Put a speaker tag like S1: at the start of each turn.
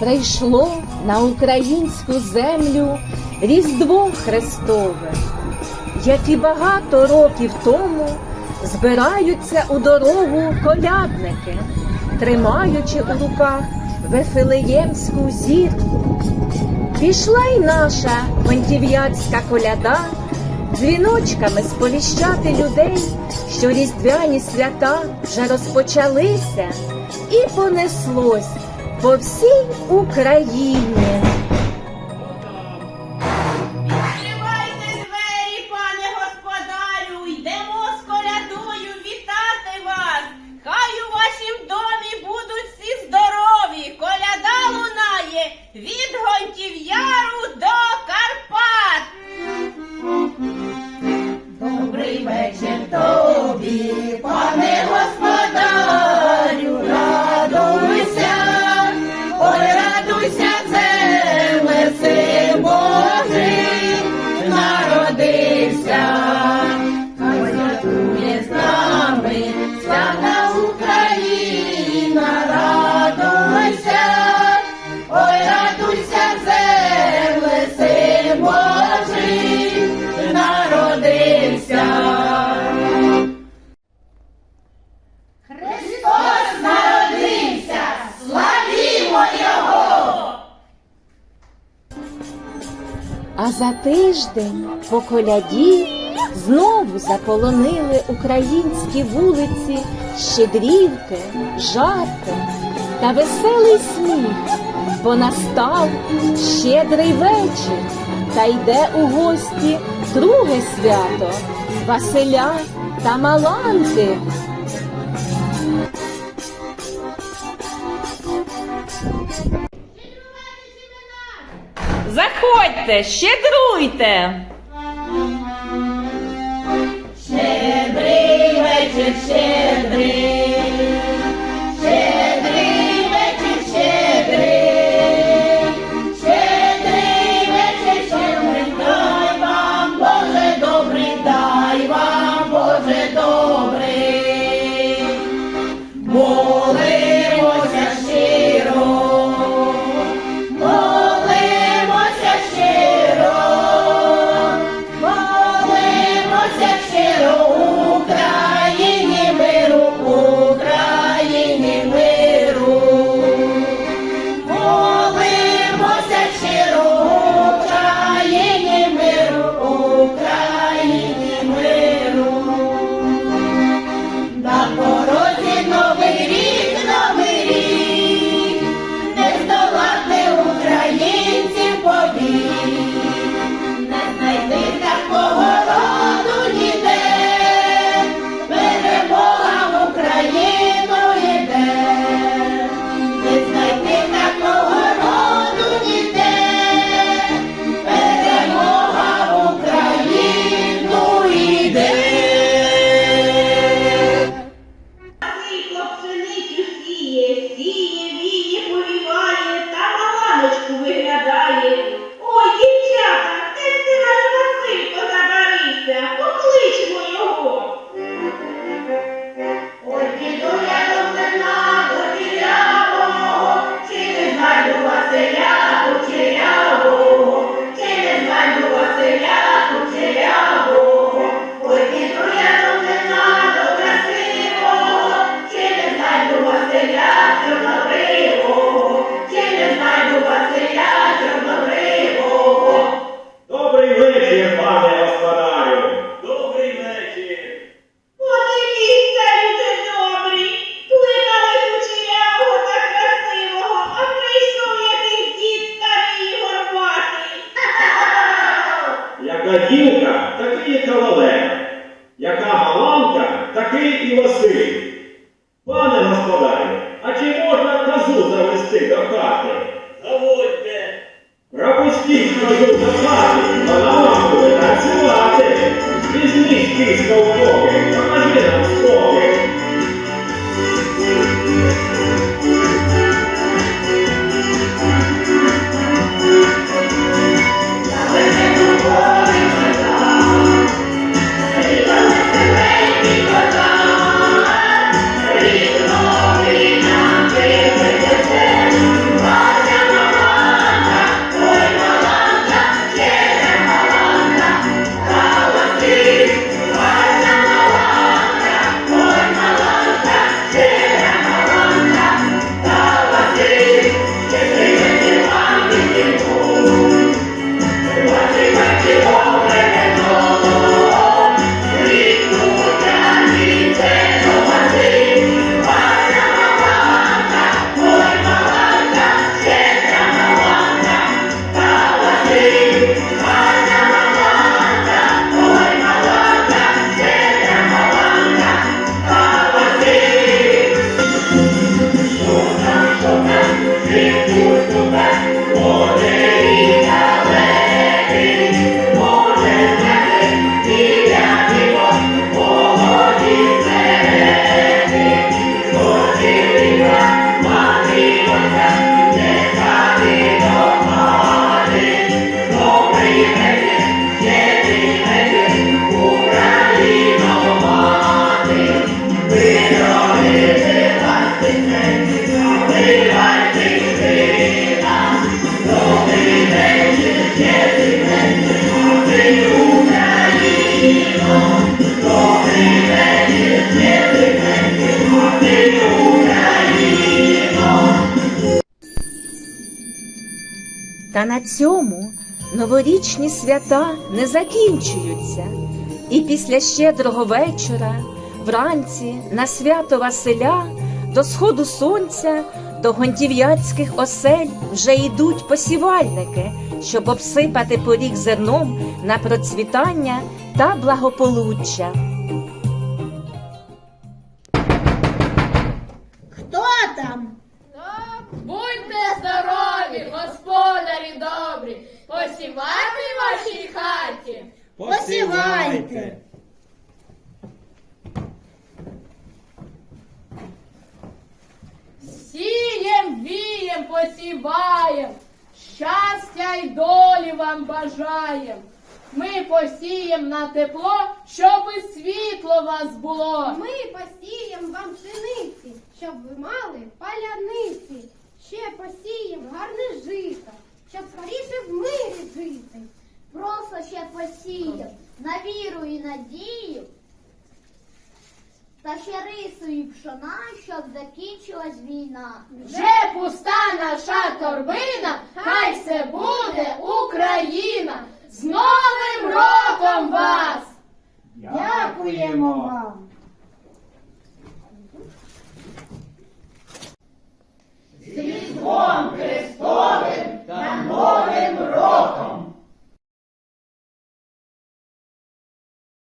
S1: Прийшло на українську землю Різдво Христове, як і багато років тому збираються у дорогу колядники, тримаючи у руках Вифилеємську зірку. Пішла й наша понтів'яцька коляда дзвіночками сповіщати людей, що різдвяні свята вже розпочалися, і понеслось по всій Україні.
S2: Thank
S1: you. За тиждень по коляді знову заполонили українські вулиці щедрівки, жарти та веселий сміх, бо настав щедрий вечір та йде у гості друге свято Василя та Маланки.
S2: Заходьте, щедруйте. Щедрий вечір, щедрий.
S3: Заводьте! Пропустіть мою запасу, вона вам буде танцювати. Візьміть кисть в боки, покажи нам скоки.
S1: Та на цьому новорічні свята не закінчуються. І після щедрого вечора, вранці на свято Василя, до сходу сонця, до гонтів'яцьких осель вже йдуть посівальники, щоб обсипати поріг зерном на процвітання та благополуччя.
S2: Посівайте.
S4: Сієм, вієм, посіваєм, щастя й долі вам бажаєм. Ми посієм на тепло, щоб і світло вас було.
S5: Ми посієм вам пшениці, щоб ви мали паляниці. Ще посієм гарне жито, щоб скоріше в мирі жити.
S6: Просто ще посіяв на віру і надію, та ще рису і пшона, щоб закінчилась війна.
S4: Вже пуста наша торбина, хай все буде Україна. З Новим роком вас!
S2: Дякуємо вам.